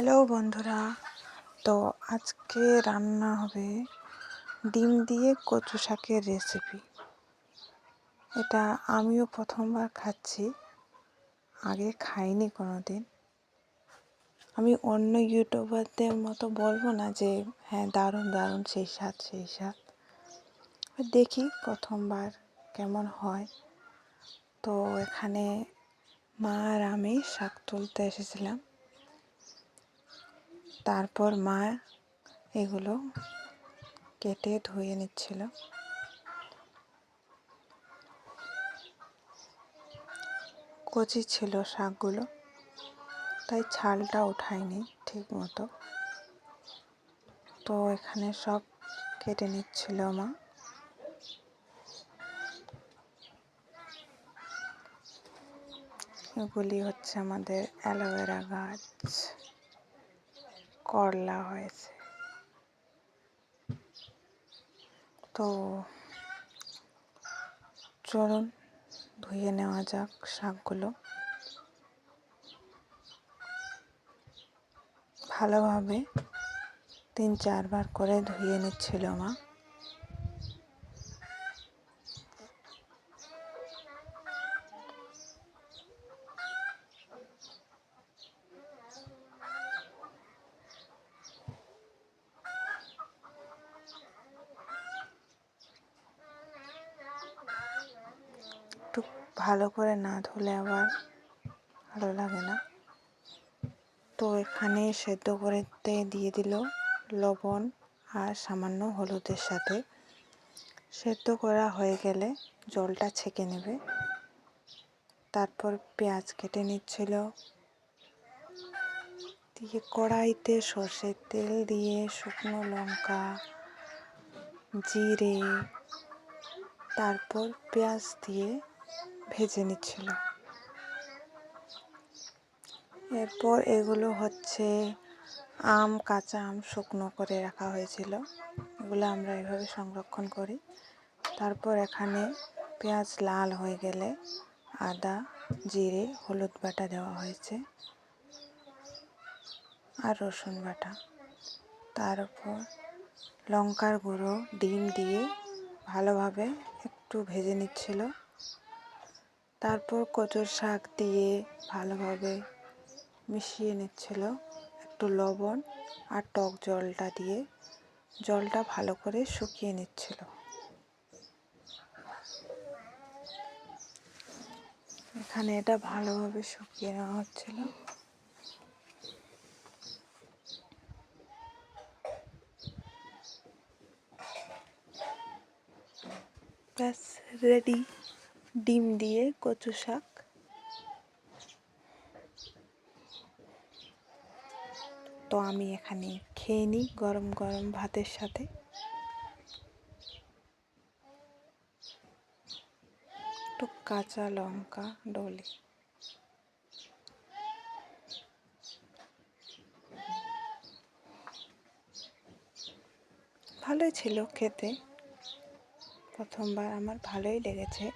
Hello বন্ধুরা, তো আজকে রান্না হবে ডিম দিয়ে কচু শাকের রেসিপি এটা আমিও প্রথমবার খাচ্ছি, আগে খাইনি কোনো দিন আমি অন্য ইউটিউবারদের মতো বলব না যে হ্যাঁ দারুণ দারুণ, সেই স্বাদ সেই স্বাদ। দেখি প্রথমবার কেমন হয়। তো এখানে মা আর আমি শাক তুলতে এসেছিলাম। তারপর মা এগুলো কেটে ধুয়ে নিচ্ছিল। কচি ছিল শাকগুলো, তাই ছালটা ওঠায়নি ঠিক মতো। তো এখানে সব কেটে নিচ্ছিল মা। এগুলি হচ্ছে আমাদের অ্যালোভেরা গাছ। করলা হয়েছে। তো চলুন, ধুয়ে নেওয়া যাক শাকগুলো। ভালোভাবে তিন চারবার করে ধুয়ে নিচ্ছিল মা একটু ভালো করে না ধুলে আবার ভালো লাগে না। তো এখানে সেদ্ধ করতে দিয়ে দিল লবণ আর সামান্য হলুদের সাথে। সেদ্ধ করা হয়ে গেলে জলটা ছেঁকে নেবে। তারপর পেঁয়াজ কেটে নিচ্ছিল। দিয়ে কড়াইতে সর্ষের তেল দিয়ে শুকনো লঙ্কা, জিরে, তারপর পেঁয়াজ দিয়ে ভেজে নিচ্ছিল। এরপর এগুলো হচ্ছে আম, কাঁচা আম শুকনো করে রাখা হয়েছিল। এগুলো আমরা এভাবে সংরক্ষণ করি। তারপর এখানে পেঁয়াজ লাল হয়ে গেলে আদা, জিরে, হলুদ বাটা দেওয়া হয়েছে আর রসুন বাটা। তার উপর লঙ্কার গুঁড়ো, ডিম দিয়ে ভালোভাবে একটু ভেজে নিচ্ছিল। তারপর কচুর শাক দিয়ে ভালোভাবে মিশিয়ে নিচ্ছিল একটু লবণ আর টক জলটা দিয়ে। জলটা ভালো করে শুকিয়ে নিচ্ছিল। এখানে এটা ভালোভাবে শুকিয়ে নেওয়া হচ্ছিল। ব্যাস রেডি ডিম দিয়ে কচু শাক। তো আমি এখানে খেয়ে নিই গরম গরম ভাতের সাথে। একটু কাঁচা লঙ্কা ডলে। ভালোই ছিল খেতে। প্রথমবার আমার ভালোই লেগেছে।